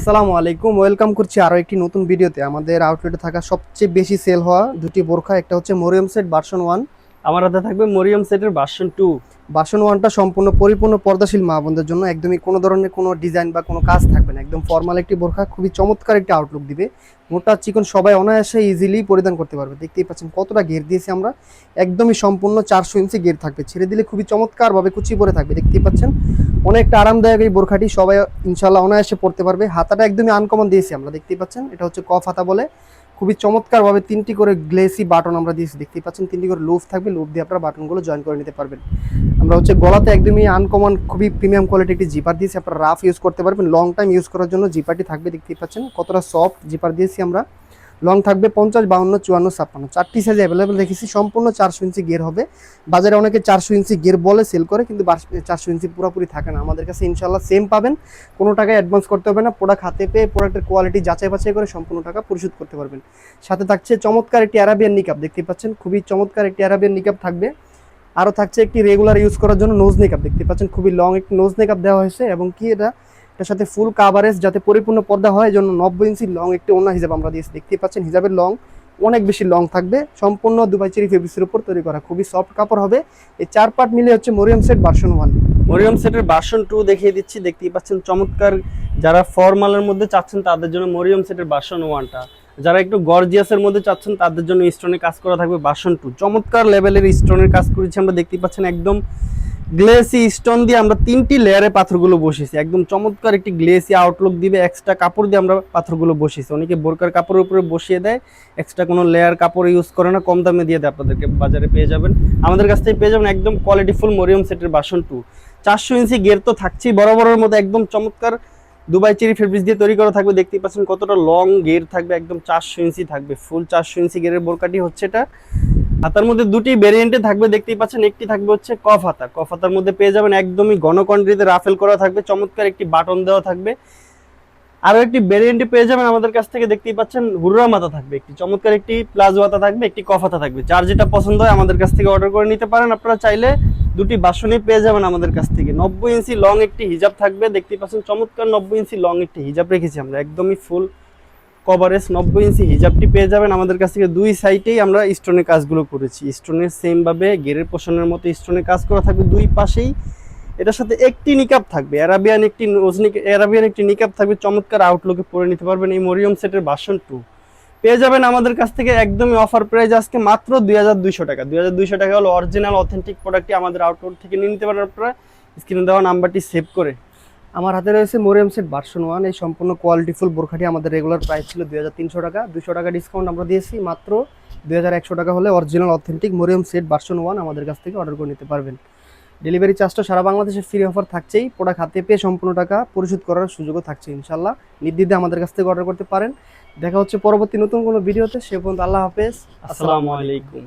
আসসালামু আলাইকুম। ওয়েলকাম করছি আরও একটি নতুন ভিডিওতে। আমাদের আউটলেটে থাকা সবচেয়ে বেশি সেল হওয়া দুটি বোরখা, একটা হচ্ছে মরিয়ম সেট বার্সন ওয়ান আমার হাতে থাকবে মরিয়ম সেটের ভার্সন টু ভার্সন ওয়ানটা সম্পূর্ণ পরিপূর্ণ পর্দাশীল মা বোনদের জন্য একদমই কোনো ধরনের কোনো ডিজাইন বা কোনো কাজ থাকবে না। একদম ফর্মাল একটি বোরখা, খুবই চমৎকার একটি আউটলুক দিবে। মোটা চিকন সবাই অনায়াসে ইজিলি পরিধান করতে পারবে। দেখতেই পাচ্ছেন কতটা ঘের দিয়েছি আমরা। একদমই সম্পূর্ণ চারশো ইঞ্চি ঘের থাকবে। ছেড়ে দিলে খুবই চমৎকারভাবে কুচি পরে থাকবে। দেখতেই পাচ্ছেন অনেকটা আরামদায়ক এই বোরখাটি সবাই ইনশাল্লাহ অনায়াসে পড়তে পারবে। হাতাটা একদমই আনকমন দিয়েছি আমরা। দেখতেই পাচ্ছেন এটা হচ্ছে কফ হাতা বলে। খুবই চমৎকারভাবে তিনটি করে গ্লেসি বাটন আমরা দিয়েছি। দেখতেই পাচ্ছেন, তিনটি করে লুফ থাকবে লুফ দিয়ে আপনারা বাটনগুলো জয়েন করে নিতে পারবেন। আমরা হচ্ছে গলাতে একদমই আনকমন খুবই প্রিমিয়াম কোয়ালিটি একটি জিপার দিয়েছি, আপনারা রাফ ইউজ করতে পারবেন লং টাইম ইউজ করার জন্য জিপারটি থাকবে, দেখতেই পাচ্ছেন, কতটা সফট জিপার দিয়েছি আমরা। লং থাকবে পঞ্চাশ, বাউন্ন, চুয়ান্ন, ছাপ্পান্ন। চারটি সাইজ অ্যাভেলেবেল রেখেছি সম্পূর্ণ চারশো ইঞ্চি গিয়ার হবে। বাজারে অনেকে চারশো ইঞ্চি গিয়ার বলে সেল করে, কিন্তু চারশো ইঞ্চি পুরোপুরি থাকে না। আমাদের কাছে ইনশাল্লাহ সেম পাবেন। কোনো টাকা অ্যাডভান্স করতে হবে না। প্রোডাক্ট হাতে পেয়ে প্রোডাক্টের কোয়ালিটি যাচাই বাছাই করে সম্পূর্ণ টাকা পরিশোধ করতে পারবেন। সাথে থাকছে চমৎকার একটি অ্যারাবিয়ান নিকাপ দেখতে পাচ্ছেন? খুবই চমৎকার একটি অ্যারাবিয়ান নিকাপ থাকবে। আরও থাকছে একটি রেগুলার ইউজ করার জন্য নোজ নেকআপ দেখতে পাচ্ছেন? খুবই লং একটি নোজ নেকআপ দেওয়া হয়েছে। এবং কি এটা? এটার সাথে ফুল কাভারেজ যাতে পরিপূর্ণ পর্দা হয় জন্য নব্বই ইঞ্চি লং একটি অন্য হিসাব আমরা দিয়েছি। দেখতে পাচ্ছেন হিসাবের লং অনেক বেশি লং থাকবে। সম্পূর্ণ দুবাই চেরি ফেব্রিক্সের উপর তৈরি করা। খুবই সফট কাপড় হবে। এই চার পার্ট মিলে হচ্ছে Maryam set version one Maryam সেটের ভার্সন টু দেখিয়ে দিচ্ছি। দেখতেই পাচ্ছেন, চমৎকার যারা ফর্মালের মধ্যে চাচ্ছেন, তাদের জন্য মরিয়ম সেটের ভার্সন ওয়ানটা যারা একটু গর্জিয়াসের মধ্যে চাচ্ছেন, তাদের জন্য স্টোনের কাজ করা থাকবে ভার্সন টু চমৎকার লেভেলের স্টোনের কাজ করেছি আমরা। দেখতেই পাচ্ছেন, একদম গ্লেসি স্টোন দিয়ে আমরা তিনটি লেয়ারে পাথরগুলো বসিয়েছি। একদম চমৎকার একটি গ্লেসি আউটলুক দিবে এক্সট্রা কাপড় দিয়ে আমরা পাথরগুলো বসিয়েছি। অনেকে বোরকার কাপড়ের উপরে বসিয়ে দেয় এক্সট্রা কোনো লেয়ার কাপড় ইউজ করে না, কম দামে দিয়ে দেয়, আপনাদেরকে বাজারে পেয়ে যাবেন। আমাদের কাছ থেকে পেয়ে যাবেন একদম কোয়ালিটিফুল মরিয়ম সেটের বাসন টু চারশো ইঞ্চি গের তো থাকছেই, বড় বড়ের মধ্যে একদম চমৎকার দুবাই চেরি ফেব্রিক্স দিয়ে তৈরি করা থাকবে। দেখতেই পাচ্ছেন কতটা লং গের থাকবে, একদম চারশো ইঞ্চি থাকবে। ফুল চারশো ইঞ্চি গেরের বোরকাটি হচ্ছে এটা। হাতার মধ্যে দুটি ভেরিয়েন্টে থাকবে, দেখতেই পাচ্ছেন, একটি থাকবে হচ্ছে কফ হাতা। কফ হাতার মধ্যে পেয়ে যাবেন একদমই গণকন্ড্রিতে রাফেল করা থাকবে, চমৎকার একটি বাটন দেওয়া থাকবে। আরও একটি ভেরিয়েন্টে পেয়ে যাবেন আমাদের কাছ থেকে, দেখতেই পাচ্ছেন, হুররা মাথা থাকবে একটি, চমৎকার একটি প্লাজো হাতা থাকবে, একটি কফ হাতা থাকবে। যার যেটা পছন্দ হয় আমাদের কাছ থেকে অর্ডার করে নিতে পারেন। আপনারা চাইলে দুটি বাসনই পেয়ে যাবেন আমাদের কাছ থেকে। নব্বই ইঞ্চি লং একটি হিজাব থাকবে, দেখতেই পাচ্ছেন, চমৎকার নব্বই ইঞ্চি লং একটি হিজাব রেখেছি আমরা, একদমই ফুল কভারেজ নব্বই ইঞ্চি হিজাবটি পেয়ে যাবেন। আমাদের কাছ থেকে দুই সাইডেই আমরা স্টোনের কাজগুলো করেছি। স্টোনের সেমভাবে গেরের পোষণের মতো স্টোনের কাজ করা থাকবে দুই পাশেই। এটার সাথে একটি নিকাপ থাকবে। অ্যারাবিয়ান একটি অ্যারাবিয়ান একটি নিকাপ থাকবে। চমৎকার আউটলুকে পরে নিতে পারবেন এই মরিয়ম সেটের বাসন টু পেয়ে যাবেন আমাদের কাছ থেকে একদমই অফার প্রাইস আজকে মাত্র দুই হাজার দুইশো টাকা। দুই হাজার দুইশো টাকা হলো অরিজিনাল অথেন্টিক প্রোডাক্টটি আমাদের আউটলেট থেকে নিয়ে নিতে পারেন আপনারা। স্ক্রিনে দেওয়া নাম্বারটি সেভ করে আমার হাতে রয়েছে মরিয়াম সেট ভার্সন ওয়ান এই সম্পূর্ণ কোয়ালিটিফুল বোরখাটি আমাদের রেগুলার প্রাইস ছিল দুই হাজার তিনশো টাকা। দুশো টাকা ডিসকাউন্ট আমরা দিয়েছি, মাত্র দুই হাজার একশো টাকা হলে original authentic Maryam set version one আমাদের কাছ থেকে অর্ডার করে নিতে পারবেন। ডেলিভারি চার্জটা সারা বাংলাদেশে ফ্রি অফার থাকছেই প্রোডাক্ট হাতে পেয়ে সম্পূর্ণ টাকা পরিশোধ করার সুযোগও থাকছে ইনশাল্লাহ নির্দ্বিধে আমাদের কাছ থেকে অর্ডার করতে পারেন। দেখা হচ্ছে পরবর্তী নতুন কোনো ভিডিওতে, সে পর্যন্ত আল্লাহ হাফেজ। আসসালামু আলাইকুম।